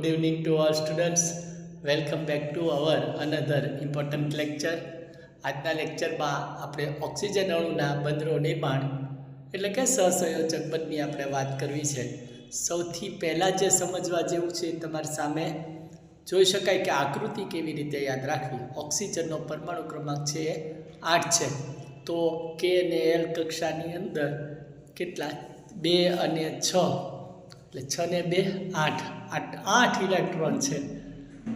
Good evening to all students. Welcome back to our another important lecture. આજના લેક્ચરમાં આપણે oxygen અણુના બંદરો નિર્માણ એટલે કે સહસંયોજક બંધની આપણે વાત કરવી છે. સૌથી પહેલાં જે સમજવા જેવું છે તમારી સામે જોઈ શકાય કે આકૃતિ કેવી રીતે યાદ રાખવી. ઓક્સિજનનો પરમાણુ ક્રમાંક છે એ આઠ છે. તો કે અને એલ કક્ષાની અંદર કેટલા? બે અને છ. એટલે છ ને બે, આઠ. આઠ ઇલેક્ટ્રોન છે.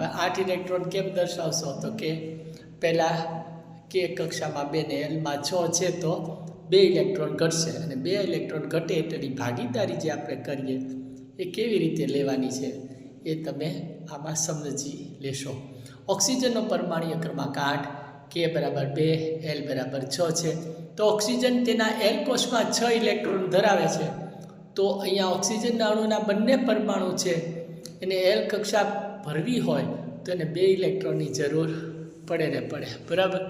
આઠ ઇલેક્ટ્રોન કેમ દર્શાવશો તો કે પહેલાં કે કક્ષામાં બે ને એલમાં છ છે તો બે ઇલેક્ટ્રોન ઘટશે અને બે ઇલેક્ટ્રોન ઘટે એટલી ભાગીદારી જે આપણે કરીએ એ કેવી રીતે લેવાની છે એ તમે આમાં સમજી લેશો. ઓક્સિજનનો પરમાણીય ક્રમાંક આઠ, કે બરાબર બે એલ બરાબર છ છે. તો ઓક્સિજન તેના એલ કોષમાં છ ઇલેક્ટ્રોન ધરાવે છે. તો અહીંયા ઓક્સિજનના અણુના બંને પરમાણુ છે. એને એલ કક્ષા ભરવી હોય તો એને બે ઇલેક્ટ્રોનની જરૂર પડે ને પડે. બરાબર?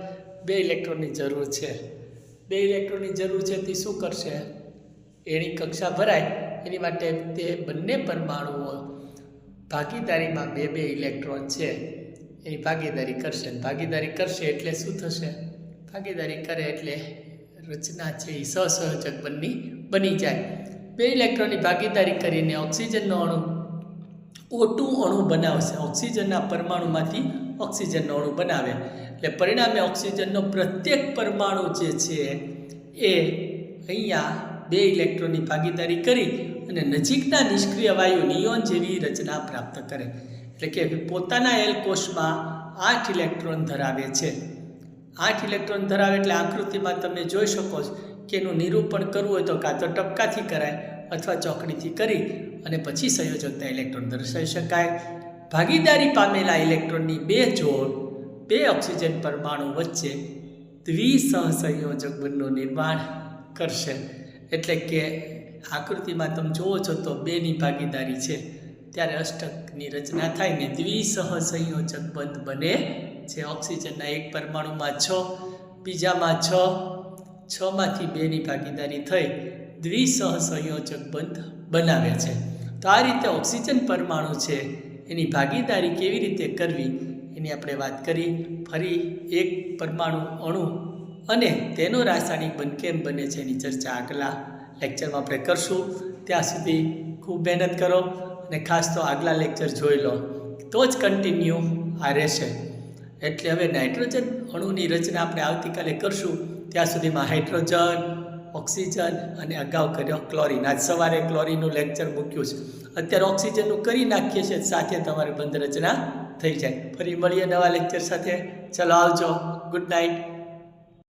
બે ઇલેક્ટ્રોનની જરૂર છે. બે ઇલેક્ટ્રોનની જરૂર છે તે શું કરશે? એની કક્ષા ભરાય. એની માટે તે બંને પરમાણુઓ ભાગીદારીમાં બે બે ઇલેક્ટ્રોન છે. એની ભાગીદારી કરશે ભાગીદારી કરશે એટલે શું થશે? ભાગીદારી કરે એટલે રચના છે એ સહસહજક બની બની જાય. બે ઇલેક્ટ્રોનની ભાગીદારી કરીને ઓક્સિજનનો અણુ ઓટું અણુ બનાવશે. ઓક્સિજનના પરમાણુમાંથી ઓક્સિજનનો અણુ બનાવે. એટલે પરિણામે ઓક્સિજનનો પ્રત્યેક પરમાણુ જે છે એ અહીંયા બે ઇલેક્ટ્રોનની ભાગીદારી કરી અને નજીકના નિષ્ક્રિય વાયુ નિયોન જેવી રચના પ્રાપ્ત કરે. એટલે કે પોતાના એલ કોષમાં આઠ ઇલેક્ટ્રોન ધરાવે છે. આઠ ઇલેક્ટ્રોન ધરાવે એટલે આકૃતિમાં તમે જોઈ શકો કે એનું નિરૂપણ કરવું હોય તો કાં તો ટપકાથી કરાય અથવા ચોકડીથી કરી અને પછી સંયોજકતા ઇલેક્ટ્રોન દર્શાવી શકાય. ભાગીદારી પામેલા ઇલેક્ટ્રોનની બે જોડ, બે ઓક્સિજન પરમાણુ વચ્ચે દ્વિસહસંયોજક બંધનું નિર્માણ કરશે. એટલે કે આકૃતિમાં તમે જુઓ છો તો બેની ભાગીદારી છે. ત્યારે અષ્ટકની રચના થાય ને દ્વિસહસંયોજક બંધ બને છે. ઓક્સિજનના એક પરમાણુમાં છ, બીજામાં છ, છમાંથી બેની ભાગીદારી થઈ. દ્વિસહસંયોજક બંધ બનાવે છે. તો આ રીતે ઓક્સિજન પરમાણુ છે, એની ભાગીદારી કેવી રીતે કરવી, એની આપણે વાત કરી. ફરી એક પરમાણુ અણુ અને તેનો રાસાયણિક બંધ કેમ બને છે એની ચર્ચા આગલા લેક્ચરમાં આપણે કરશું. ત્યાં સુધી ખૂબ મહેનત કરો અને ખાસ તો આગલા લેક્ચર જોઈ લો. તો જ કન્ટિન્યુ આ રહેશે. એટલે હવે નાઇટ્રોજન અણુની રચના આપણે આવતીકાલે કરશું. ત્યાં સુધીમાં હાઇડ્રોજન ઓક્સિજન અને અગાઉ કર્યો ક્લોરિન. આજ સવારે ક્લોરિનનું લેક્ચર મૂક્યું છે. અત્યારે ઓક્સિજનનું કરી નાખીએ છીએ, સાથે તમારી બંધ રચના થઈ જાય. ફરી મળીએ નવા લેક્ચર સાથે. ચલો આવજો. Good night